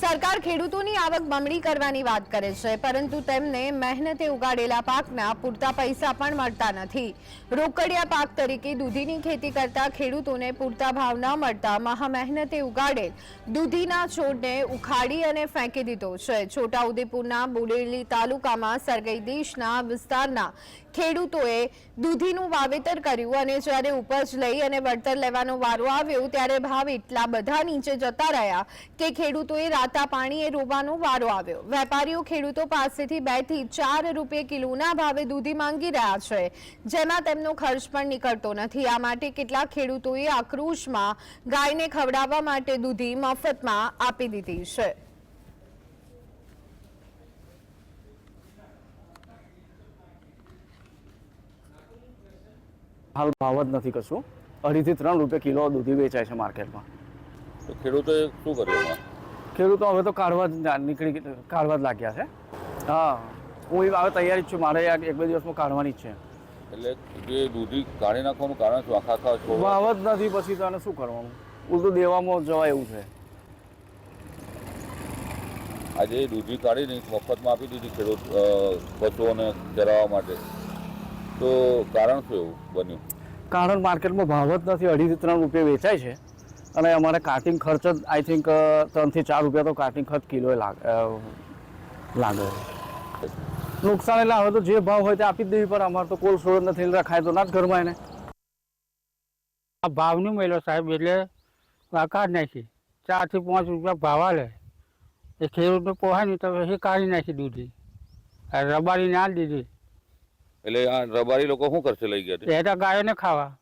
સરકાર ખેડૂતોની આવક બમણી કરવાની વાત કરે છે, પરંતુ તેમને મહેનતે ઉગાડેલા પાકના પૂરતા પૈસા પણ મળતા નથી. રોકડિયા પાક તરીકે દૂધીની ખેતી કરતા ખેડૂતોને પૂરતા ભાવ ન મળતા મહા ઉગાડેલ દૂધીના છોડને ઉખાડી અને ફેંકી દીધો છે. છોટાઉદેપુરના બોડેલી તાલુકામાં સરગઈ દેશના વિસ્તારના ખેડૂતોએ દૂધીનું વાવેતર કર્યું અને જ્યારે ઉપજ લઈ અને વળતર લેવાનો વારો આવ્યો, ત્યારે ભાવ એટલા બધા નીચે જતા રહ્યા કે ખેડૂતોએ રાતા પાણીએ રોવાનો વારો આવ્યો. વેપારીઓ ખેડૂતો પાસેથી બેથી ચાર રૂપિયા કિલોના ભાવે દૂધી માંગી રહ્યા છે. જેમાં તેમનો ખર્ચ પણ નીકળતો નથી. આ માટે કેટલાક ખેડૂતોએ આક્રોશમાં ગાયને ખવડાવવા માટે દૂધી મફતમાં આપી દીધી છે. હાલ ભાવ જ નથી કશું. અઢીથી ત્રણ રૂપિયા કિલો દૂધી વેચાય છે માર્કેટમાં. તો ખેડૂતોએ શું કર્યું ખેડૂતો હવે તો કાઢવા જ નીકળી કાઢવા જ લાગ્યા છે. હા હું હવે તૈયારી જ છું. મારે એક બે દિવસમાં કાઢવાની જ છે. એટલે જે દૂધી કાઢી નાખવાનું કારણ શું? આખા આખા છો જ નથી પછી તો શું કરવાનું? ઉલટું દેવામાં જવાય એવું છે. આજે દૂધી કાઢીને મફતમાં આપી દીધી ખેડૂત પશુઓને ચરાવવા માટે. તો કારણ શું એવું બન્યું? કારણ માર્કેટમાં ભાવ જ નથી. અઢીથી ત્રણ રૂપિયા વેચાય છે. અને અમારે કાર્ટિંગ ખર્ચ જ આઈ થિંક ત્રણથી ચાર રૂપિયા તો કાર્ટિંગ ખર્ચ કિલોએ લાગે નુકસાન એટલે હવે તો જે ભાવ હોય તે આપી જ દેવી પડે. અમારે તો કોલ સ્ટોરેજ નથી રખાય તો ના જ ઘરમાં એને. આ ભાવની મળ્યો સાહેબ એટલે કાઢી નાખી. ચારથી પાંચ રૂપિયા ભાવ આલે. એ ખેડૂતને નહીં તો એ કાઢી નાખી દૂધી. આ રબારી ના દીધી. એટલે આ રબારી લોકો શું કરશે લઈ ગયા તે? એ તો ગાયોને ખાવા.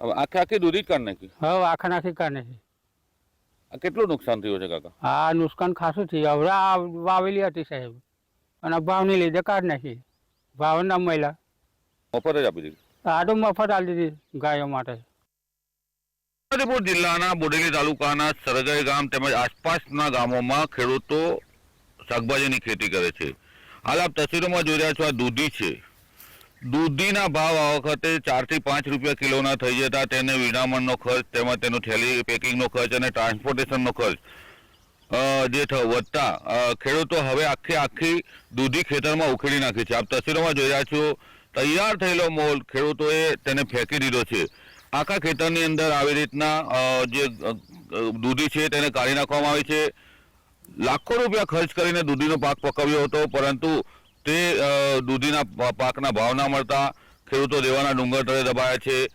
હવે આખે આખી દૂધી જ કાઢ નાખી. હવે આખા નાખી કાઢ નાખી. આ કેટલું નુકસાન થયું છે કાકા? આ નુકસાન ખાસું થયું. હવે આ વાવેલી હતી સાહેબ. અને ભાવની લીધે કાઢ નાખી. ભાવ ના મળ્યા. મફત જ આપી દીધી. આ તો મફત આપી દીધી ગાયો માટે. છોટાઉદેપુર જિલ્લાના બોડેલી તાલુકાના સરગઈ ગામ તેમજ આસપાસના ગામોમાં ખેડૂતો શાકભાજીની ખેતી કરે છે. હાલ આપ તસવીરોમાં જોઈ રહ્યા છો આ દૂધી છે. દૂધીના ભાવ આ વખતે ચારથી પાંચ રૂપિયા કિલોના થઈ જતા તેને વિનામણનો ખર્ચ તેમજ તેનું થેલી પેકિંગનો ખર્ચ અને ટ્રાન્સપોર્ટેશનનો ખર્ચ જે વધતા ખેડૂતો હવે આખી આખી દૂધી ખેતરમાં ઉખેડી નાખી છે. આપ તસવીરોમાં જોઈ રહ્યા છો, તૈયાર થયેલો મોલ ખેડૂતોએ તેને ફેંકી દીધો છે. આખા ખેતરની અંદર આવી રીતના જે દૂધી છે તેને કાઢી નાખવામાં આવી છે. લાખો રૂપિયા ખર્ચ કરીને દૂધીનો પાક પકવ્યો હતો, પરંતુ તે દૂધીના પાકના ભાવ ના મળતા ખેડૂતો દેવાના ડુંગર તળે દબાયા છે.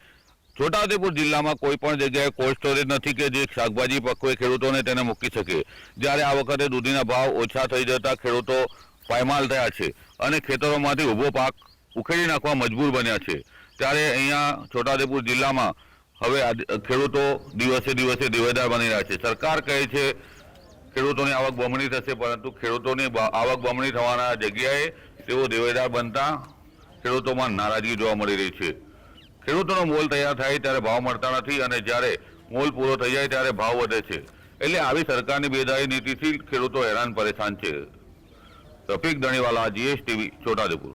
છોટાઉદેપુર જિલ્લામાં કોઈ પણ જગ્યાએ કોલ્ડ સ્ટોરેજ નથી કે જે શાકભાજી પકવે ખેડૂતોને તેને મૂકી શકે. જ્યારે આ વખતે દૂધીના ભાવ ઓછા થઈ જતા ખેડૂતો પાયમાલ થયા છે અને ખેતરોમાંથી ઊભો પાક ઉખેડી નાખવા મજબૂર બન્યા છે. ત્યારે અહીંયા છોટાઉદેપુર જિલ્લામાં હવે ખેડૂતો દિવસે દિવસે દેવેદાર બની રહ્યા છે. સરકાર કહે છે ખેડૂતોની આવક બમણી થશે, પરંતુ ખેડૂતોની આવક બમણી થવાના જગ્યાએ તેઓ દેવેદાર બનતા ખેડૂતોમાં નારાજગી જોવા મળી રહી છે. ખેડૂતોનો મોલ તૈયાર થાય ત્યારે ભાવ મળતા નથી અને જ્યારે મોલ પૂરો થઈ જાય ત્યારે ભાવ વધે છે. એટલે આવી સરકારની બેદારી નીતિથી ખેડૂતો હેરાન પરેશાન છે. રફીક દણીવાલા જીએસટીવી, છોટાઉદેપુર.